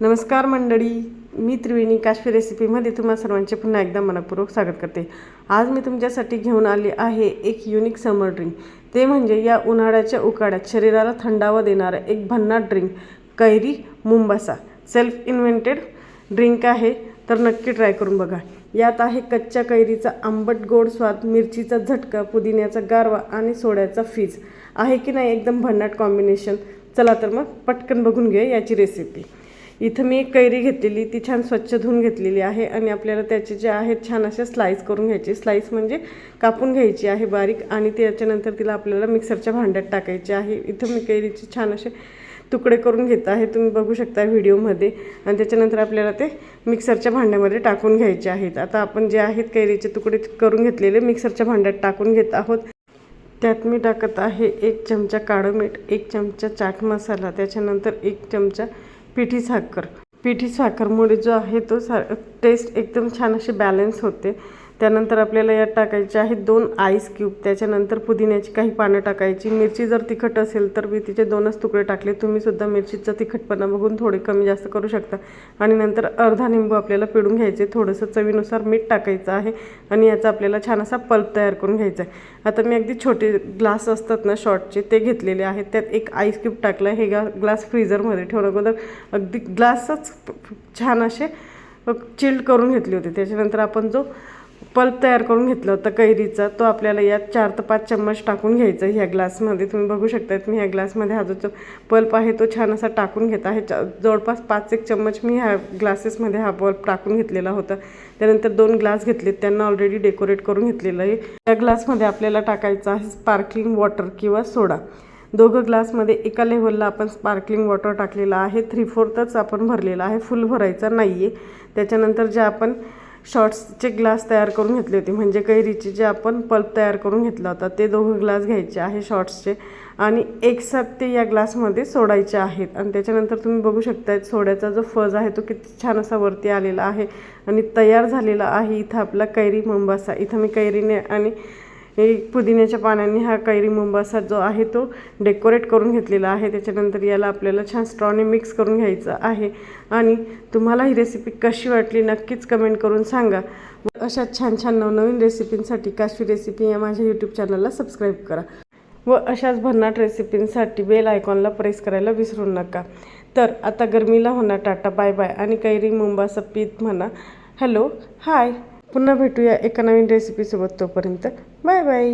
नमस्कार मंडळी मी त्रिवेणी काश्मीर रेसिपीमध्ये तुम्हा सर्वांचे पुन्हा एकदा मनपूर्वक स्वागत करते. आज मी तुमच्यासाठी घेऊन आले आहे एक युनिक समर ड्रिंक ते म्हणजे या उन्हाळ्याच्या उकाड्यात शरीराला थंडावा देणारं एक भन्नाट ड्रिंक कैरी मुंबासा. सेल्फ इन्व्हेंटेड ड्रिंक आहे तर नक्की ट्राय करून बघा. यात आहे कच्च्या कैरीचा आंबट गोड स्वाद मिरचीचा झटका पुदिन्याचा गारवा आणि सोड्याचा फीज आहे की नाही एकदम भन्नाट कॉम्बिनेशन चला तर मग पटकन बघून घेऊया याची रेसिपी इथं मी एक कैरी घेतलेली ती छान स्वच्छ धुवून घेतलेली आहे आणि आपल्याला त्याचे जे आहेत छान असे स्लाईस करून घ्यायचे. स्लाईस म्हणजे कापून घ्यायची आहे बारीक आणि त्याच्यानंतर तिला आपल्याला मिक्सरच्या भांड्यात टाकायचे आहे. इथं मी कैरीचे छान असे तुकडे करून घेत आहे. तुम्ही बघू शकता व्हिडिओमध्ये. आणि त्याच्यानंतर आपल्याला ते मिक्सरच्या भांड्यामध्ये टाकून घ्यायचे आहेत. आता आपण जे आहेत कैरीचे तुकडे करून घेतलेले मिक्सरच्या भांड्यात टाकून घेत आहोत. त्यात मी टाकत आहे एक चमचा काळं मीठ एक चमचा चाट मसाला त्याच्यानंतर एक चमचा पिठी साखर. पिठी साखरमुळे जो आहे तो सा टेस्ट एकदम छान अशी बॅलन्स होते. त्यानंतर आपल्याला यात टाकायचे आहेत दोन आईस क्यूब त्याच्यानंतर पुदिन्याची काही पानं टाकायची. मिरची जर तिखट असेल तर मी तिचे दोनच तुकडे टाकले. तुम्हीसुद्धा मिरचीचा तिखटपणा बघून थोडे कमी जास्त करू शकता. आणि नंतर अर्धा निंबू आपल्याला पिळून घ्यायचे. थोडंसं चवीनुसार मीठ टाकायचं आहे. आणि याचा आपल्याला छान असा पल्प तयार करून घ्यायचा आहे. आता मी अगदी छोटे ग्लास असतात ना शॉर्टचे ते घेतलेले आहेत. त्यात एक आईस क्यूब टाकलं. हे गा ग्लास फ्रीजरमध्ये ठेवणं अगोदर अगदी ग्लासच छान असे चिल्ड करून घेतले होते. त्याच्यानंतर आपण जो पल्प तयार करून घेतला होता कैरीचा. तो आपल्याला यात चार ते पाच चम्मच टाकून घ्यायचा ह्या ग्लासमध्ये. तुम्ही बघू शकता मी ह्या ग्लासमध्ये हा जो पल्प आहे तो छान असा टाकून घेत आहे. जवळपास पाच एक चम्मच मी ह्या ग्लासेसमध्ये हा पल्प टाकून घेतलेला होता. त्यानंतर दोन ग्लास घेतलेत. त्यांना ऑलरेडी डेकोरेट करून घेतलेलं आहे. त्या ग्लासमध्ये आपल्याला टाकायचं आहे स्पार्कलिंग वॉटर किंवा सोडा दोघं ग्लासमध्ये एका लेवलला आपण स्पार्कलिंग वॉटर टाकलेलं आहे. थ्री फोर्थच आपण भरलेला आहे. फुल भरायचा नाही आहे त्याच्यानंतर जे आपण शॉर्ट्सचे ग्लास तयार करून घेतले होते. म्हणजे कैरीचे जे आपण पल्प तयार करून घेतला होता ते दोघं ग्लास घ्यायचे आहे शॉर्ट्सचे. आणि एकसाथ ते या ग्लासमध्ये सोडायचे आहेत. आणि त्याच्यानंतर तुम्ही बघू शकता सोड्याचा जो फज आहे तो किती छान असा वरती आलेला आहे आणि तयार झालेला आहे. इथं आपला कैरी मंबासा इथं मी कैरीने आणि हे पुदिन्याच्या पाण्याने हा कैरी मुंबासा जो आहे तो डेकोरेट करून घेतलेला आहे. त्याच्यानंतर याला आपल्याला छान स्ट्रॉने मिक्स करून घ्यायचं आहे. आणि तुम्हाला ही रेसिपी कशी वाटली नक्कीच कमेंट करून सांगा. अशा छान छान नवनवीन रेसिपींसाठी काश्मीर रेसिपी या माझ्या यूट्यूब चॅनलला सबस्क्राईब करा. व अशाच भन्नाट रेसिपींसाठी बेल आयकॉनला प्रेस करायला विसरू नका. तर आता गरमीला म्हणा टाटा बाय बाय आणि कैरी मुंबासा पीत म्हणा. हॅलो हाय पुन्हा भेटूया एका नवीन रेसिपीसोबत तोपर्यंत. Bye bye